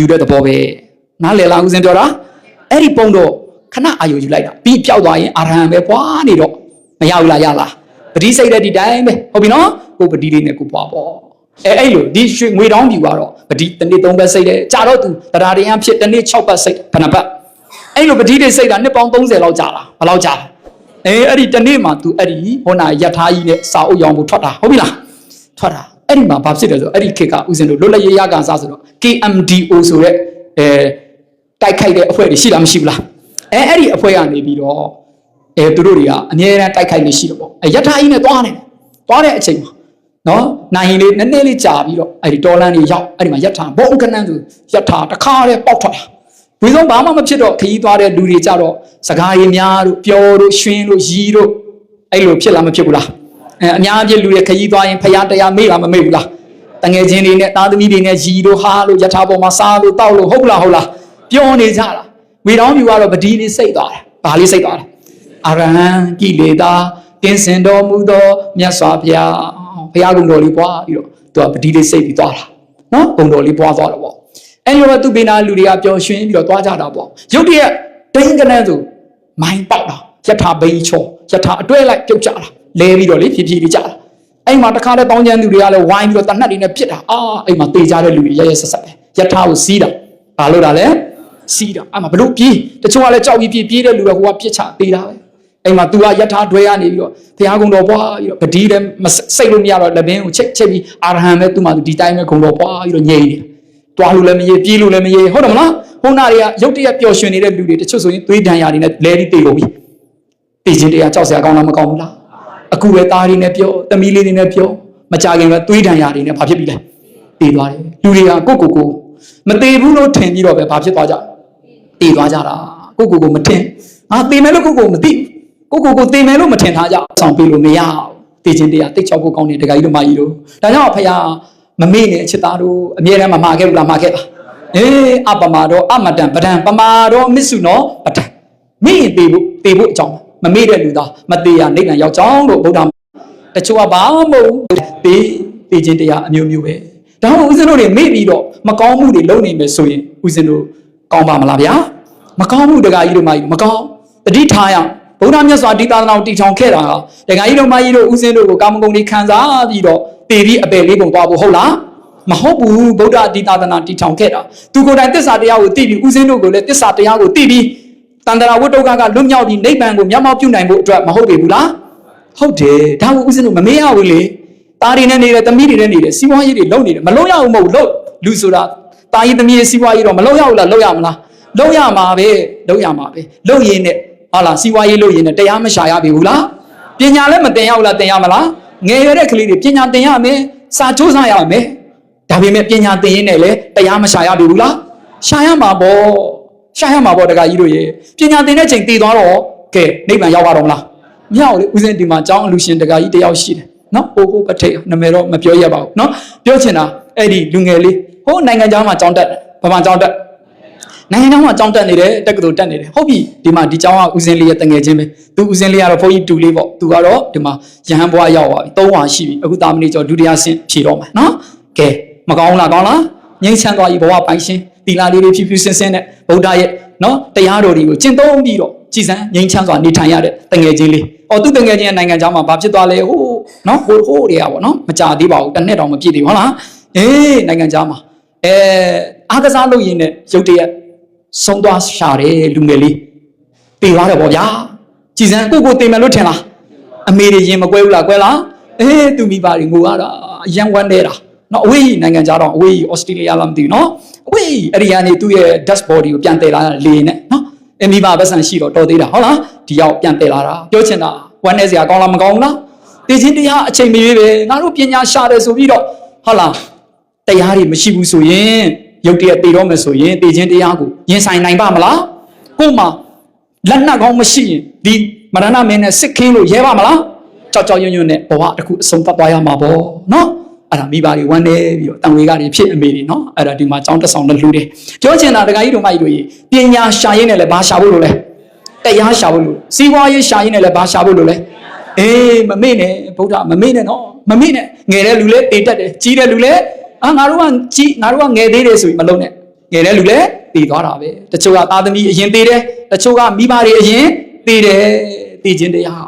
ယူတဲ့သဘောပဲနားလည်လားဦးဇင်းပြောတာအဲ့ဒီပုံတော့ခဏအာယုယူလိုက်တာပြီးပျောက်သွားရင်အာရဟံပဲပွားနေတော့မရဘူးလားရလားပတိစိတ်တဲ့ဒီတိုင်းပဲဟုတ်ပြီနော်ကိုပတိလေးနဲ့ကိုပွားပေါ့အဲအဲ့လိုဒီရွှေငွေတောင်းပြူကတော့ပတိတစ်နေ့၃ဘတ်စိတ်တယ်ကြာတော့သူတရားတရားဖြစ်တစ်နေ့၆ဘတ်စိတ်ဘယ်နှဘတ်အဲ့လိုပတိတွေစိတ်တာနှစ်ပေါင်း30လောက်ကြာလားဘယ်လောက်ကြာလဲအဲအဲ့ဒီတစ်နေ့မှာ तू အဲ့ဒီဟိုနာယထာကြီးနဲ့စာအုပ်ရောင်ကိုထွက်တာဟုတ်ပြီလားထွက်တာ အဲ့ဒီမှာဘာဖြစ်တယ်ဆိုတော့အဲ့ဒီခေတ်ကဦးဇင်းတို့လွတ်လပ်ရေးရကန်စားဆိုတော့ KMDO ဆိုတဲ့အဲတိုက်ခိုက်တဲ့အဖွဲ့တွေရှိလားမရှိဘူးလားအဲအဲ့ဒီအဖွဲ့ကနေပြီးတော့အဲသူတို့တွေကအမြဲတမ်းတိုက်ခိုက်နေရှိတယ်ပေါ့အဲယထာကြီးနဲ့သွားနေတယ်သွားတဲ့အချိန်မှာနော်နိုင်ရင်လေးနည်းနည်းလေးကြာပြီးတော့အဲ့ဒီတော်လန်တွေရောက်အဲ့ဒီမှာယထာဘုံကနန်းဆိုယထာတခါတည်းပေါက်ထွက်တာဝိဆုံးဘာမှမဖြစ်တော့ခရီးသွားတဲ့လူတွေကြတော့စကားရည်များတို့ပျော်တို့ရွှင်တို့ရီတို့အဲ့လိုဖြစ်လားမဖြစ်ဘူးလား အဲအများကြီးလူတွေခရီးသွားရင်ဖရားတရားမေ့လားမမေ့ဘူးလားတငယ်ချင်းတွေနဲ့သားသမီးတွေနဲ့ရီတို့ဟာလို့ယထာပေါ်မှာစားလို့တောက်လို့ဟုတ်လားဟုတ်လားပျော်နေကြတာဝေတောင်းပြူကတော့ပဒီလေးစိတ်သွားတယ်ဘာလေးစိတ်သွားတယ်အရဟံကိလေသာကင်းစင်တော်မူသောမြတ်စွာဘုရားဘုရားကုံတော်လေးပွားပြီးတော့သူကပတိလေးစိတ်ပြီးသွားတာနော်ကုံတော်လေးပွားသွားတော့ပေါ့အဲ့လိုပဲသူပိနာလူတွေကပျော်ရွှင်ပြီးတော့သွားကြတာပေါ့ရုတ်တရက်ဒိန်းကနန်းဆိုမိုင်းပေါက်တာယထာဘိန်းချောယထာအတွဲလိုက်ပြုတ်ကြတာ လဲပြီးတော့လေဖြည်းဖြည်းလေးကြတာအဲ့မှာတခါတည်းတောင်းကျမ်းသူတွေကလည်းဝိုင်းပြီးတော့တနတ်တွေနဲ့ပြစ်တာအာအဲ့မှာတေကြတဲ့လူတွေရရဆက်ဆက်ပဲယထာကိုစီးတာဘာလို့တာလဲစီးတာအဲ့မှာဘလို့ပြေးတချို့ကလည်းကြောက်ပြီးပြေးပြေးတဲ့လူတွေကဟိုကပြစ်ချတေးတာပဲအိမ်မှာ तू ကယထာတွဲရနေပြီးတော့ဘုရားကုံတော်ပွားပြီးတော့ပတိလည်းမစိတ်လို့မရတော့လက်ဘင်းကိုချိတ်ချိတ်ပြီးအာရဟံပဲသူ့မှာသူဒီတိုင်းပဲကုံတော်ပွားပြီးတော့ငြိမ်နေတွားလို့လည်းမရေပြေးလို့လည်းမရေဟုတ်တယ်မလားဟိုနာတွေကရုတ်တရက်ပျော်ရွှင်နေတဲ့လူတွေတချို့ဆိုရင်သွေးဒဏ်ရာတွေနဲ့လဲပြီးတေကုန်ပြီတေခြင်းတရားကြောက်စရာကောင်းလားမကောင်းဘူးလား အခုပဲသားတွေနဲ့ပြောသမီးလေးတွေနဲ့ပြောမကြခင်ပဲသွေးဒဏ်ရာတွေနဲ့ဘာဖြစ်ပြီလဲတေသွားတယ်လူတွေကကိုကိုကိုမသေးဘူးလို့ထင်ပြီးတော့ပဲဘာဖြစ်သွားကြတေသွားကြတာကိုကိုကိုမထင်ငါတေမယ်လို့ကိုကိုမသိဘူးကိုကိုကိုတင်မယ်လို့မထင်ထားကြအောင်ပေးလို့မရဘူးတည်ခြင်းတရားတိတ်ချောက်ဖို့ကောင်းတယ်တခါကြီးတို့မကြီးတို့ဒါကြောင့်ဖခင်မမေ့နဲ့အချစ်သားတို့အမြဲတမ်းမမှာခဲ့ဘူးလားမှာခဲ့လားအေးအပမာတော့အမတန်ပဒံပမာတော့မစ္စုနောပဒံမေ့ရင်တေဖို့တေဖို့အကြောင်း မမေ့တဲ့လူသားမသေးရနိဗ္ဗာန်ရောက်ကြောင်းလို့ဗုဒ္ဓတချို့ကဘာမဟုတ်တေးတေးခြင်းတရားအမျိုးမျိုးပဲဒါမှမဟုတ်ဦးဇင်းတို့တွေမေ့ပြီးတော့မကောင်းမှုတွေလုပ်နေမယ်ဆိုရင်ဦးဇင်းတို့ကောင်းပါမလားဗျာမကောင်းမှုတခါကြီးတို့မကြီးမကောင်းတတိထားရအောင်ဗုဒ္ဓမြတ်စွာဒီသာသနာကိုတည်ထောင်ခဲ့တာကဒကာကြီးတို့မကြီးတို့ဦးစင်းတို့ကိုကာမဂုဏ်တွေခံစားပြီးတော့တည်ပြီးအပယ်လေးပုံသွားဖို့ဟုတ်လားမဟုတ်ဘူးဗုဒ္ဓဒီသာသနာတည်ထောင်ခဲ့တာသူကိုယ်တိုင်တစ္ဆာတရားကိုတည်ပြီးဦးစင်းတို့ကိုလည်းတစ္ဆာတရားကိုတည်ပြီး တန္တရာဝတ္တုကကလွတ်မြောက်ပြီးနိဗ္ဗာန်ကိုမျက်မှောက်ပြုနိုင်ဖို့အတွက်မဟုတ်ပေဘူးလားဟုတ်တယ်ဒါကိုဦးစင်းတို့မမေ့ရဘူးလေตาတွေနဲ့နေတယ်သမီးတွေနဲ့နေတယ်စီးပွားရေးတွေလုပ်နေတယ်မလုပ်ရဘူးမဟုတ်လုပ်လူဆိုတာตาရေးသမီးရေးစီးပွားရေးတော့မလုပ်ရဘူးလားလုပ်ရမလားလုပ်ရမှာပဲလုပ်ရမှာပဲလုပ်ရင်းနဲ့ ဟာလားစီးပွားရေးလုပ်ရင်လည်းတရားမရှာရပြီဘူးလားပညာလည်းမတင်ရဘူးလားတင်ရမလားငယ်ရွယ်တဲ့ကလေးတွေပညာတင်ရမယ်စာကြိုးစားရမယ်ဒါပေမဲ့ပညာတင်ရင်လည်းတရားမရှာရပြီဘူးလားရှာရမှာပေါ့ ရှာရမှာပေါ့တခါကြီးတို့ရေပညာတင်တဲ့ချိန်တည်သွားတော့ကဲနိဗ္ဗာန်ရောက်ရတော့မလားမရောက်လေဦးစင်းဒီမှာကျောင်းအလူရှင်တခါကြီးတယောက်ရှိတယ်နော်ဟိုဟိုပထိတ်နာမည်တော့မပြောရပါဘူးနော်ပြောချင်တာအဲ့ဒီလူငယ်လေးဟိုနိုင်ငံကျောင်းမှာကျောင်းတက်တယ်ဗမာကျောင်းတက်နိုင်ငံတော်မှာကြောင်းတက်နေတယ်တက္ကသိုလ်တက်နေတယ်ဟုတ်ပြီဒီမှာဒီကျောင်းကဦးစင်းလေးရဲ့တငယ်ချင်းပဲသူဦးစင်းလေးကတော့ဘုန်းကြီးတူလေးပေါ့သူကတော့ဒီမှာရဟန်းဘွားရောက်သွားပြီ၃ဝါရှိပြီအခုတာမဏေကျော်ဒုတိယဆင့်ဖြေတော့မှာနော်ကဲမကောင်းလားကောင်းလားငြိမ်းချမ်းသွားပြီဘဝပိုင်ရှင် သီလလေးတွေဖြူဖြူစင်စင်နဲ့ဗုဒ္ဓရဲ့နော်တရားတော်တွေကိုကျင့်သုံးပြီးတော့ကြည်စံငြိမ်းချမ်းစွာနေထိုင်ရတဲ့တငယ်ချင်းလေးအော်သူတငယ်ချင်းရဲ့နိုင်ငံကျောင်းမှာဘာဖြစ်သွားလဲဟိုးနော်ဟိုဟိုးတွေကပေါ့နော်မကြသေးပါဘူးတစ်နှစ်တောင်မပြည့်သေးဘူးဟုတ်လားအေးနိုင်ငံကျောင်းမှာအဲအားကစားလုပ်ရင်းနဲ့ရုတ်တရက်ဆုံးသွားရှာတယ်လူငယ်လေးတေသွားတယ်ဗောဗျာကြည်စံကိုကိုတေမယ်လို့ထင်လားအမေတွေရင်မကွဲဘူးလားကွဲလားအေးသူမိပါတွေငိုရတာအရန်ဝမ်းနေတာ နော်အဝေးကြီးနိုင်ငံခြားတော့အဝေးကြီးဩစတြေးလျလားမသိဘူးနော်အဝေးကြီးအဲ့ဒီကနေသူ့ရဲ့ dust body ကိုပြန်တည်လာတာလေနဲ့နော်အမိပါပတ်စံရှိတော့တော်သေးတာဟုတ်လားဒီရောက်ပြန်တည်လာတာပြောချင်တာဝမ်းနေစရာကောင်းလားမကောင်းဘူးလားတေချင်းတရားအချိန်မရွေးပဲငါတို့ပညာရှာတယ်ဆိုပြီးတော့ဟုတ်လားတရားတွေမရှိဘူးဆိုရင်ရုပ်တရက်တည်တော့မယ်ဆိုရင်တည်ခြင်းတရားကိုရင်ဆိုင်နိုင်ပါမလားကို့မှာလက်နက်ကောင်းမရှိရင်ဒီမရဏမင်းနဲ့စစ်ခင်းလို့ရဲပါမလားကြောက်ကြောက်ရွံ့ရွံ့နဲ့ဘဝတစ်ခုအဆုံးသတ်သွားရမှာပေါ့နော် အဲ့ဒါမိဘတွေဝမ်းနေပြီးတော့တန်ဝေကတွေဖြစ်အမေတွေနော်အဲ့ဒါဒီမှာចောင်းတက်ဆောင်တဲ့လူတွေပြောချင်တာဒကာကြီးတို့မကြီးတို့ကြီးပညာရှာရင်းနဲ့လည်းဘာရှာဖို့လို့လဲတရားရှာဖို့လို့စီးပွားရေးရှာရင်းနဲ့လည်းဘာရှာဖို့လို့လဲအေးမမေ့နဲ့ဗုဒ္ဓမမေ့နဲ့နော်မမေ့နဲ့ငယ်တဲ့လူလဲတေတက်တယ်ကြီးတဲ့လူလဲအာငါတို့ကကြီးငါတို့ကငယ်သေးတယ်ဆိုပြီးမလုံးနဲ့ငယ်တဲ့လူလည်းတည်သွားတာပဲတချို့ကသားသမီးအရင်တည်တယ်တချို့ကမိဘတွေအရင်တည်တယ်တည်ခြင်းတရား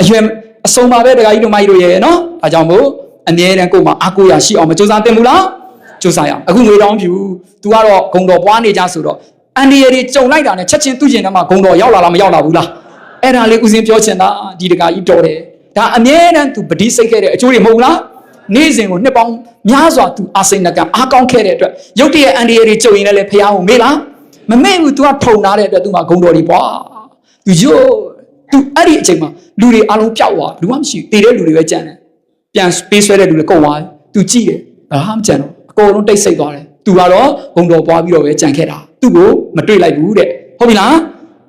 အရွယ်အစုံပါပဲတခါကြီးတို့မကြီးတို့ရဲ့နော်ဒါကြောင့်မို့ အမြဲတမ်းကိုယ်မှာအာကိုရရှိအောင်မကြိုးစားသင့်ဘူးလားကြိုးစားရအောင်အခုငွေတောင်းဖြူ तू ကတော့ဂုံတော်ပွားနေကြဆိုတော့အန်ဒီရည်ကြုံလိုက်တာနဲ့ချက်ချင်းသူ့ကျင်ထဲမှာဂုံတော်ရောက်လာလားမရောက်လာဘူးလားအဲ့ဒါလေးဦးစင်းပြောချင်တာဒီတခါကြီးတော်တယ်ဒါအမြဲတမ်း तू ပတိစိတ်ခဲ့တဲ့အကျိုးတွေမဟုတ်ဘူးလား နေ့စဉ်ကိုနှစ်ပေါင်းများစွာသူအာစိန်နကံအားကောင်းခဲ့တဲ့အတွက်ရုတ်တရက်အန်ဒီရတွေကြုံရင်လည်းဖះကိုမေးလားမမေ့ဘူး तू ကထုံထားတဲ့အတွက် तू မှာဂုံတော်တွေပွား तू ယို့ तू အဲ့ဒီအချိန်မှာလူတွေအလုံးပျောက်သွားလူမှမရှိဘူးတည်တဲ့လူတွေပဲကြံတယ် ပြန်ပေးဆွဲတဲ့လူတွေကုန်သွားတယ် तू ကြည့်တယ်ဘာမှမကြံတော့အကုန်လုံးတိတ်ဆိတ်သွားတယ် तू ကတော့ဂုံတော်ပွားပြီးတော့ပဲကြံခဲ့တာသူ့ကိုမတွေ့လိုက်ဘူးတဲ့ဟုတ်ပြီလား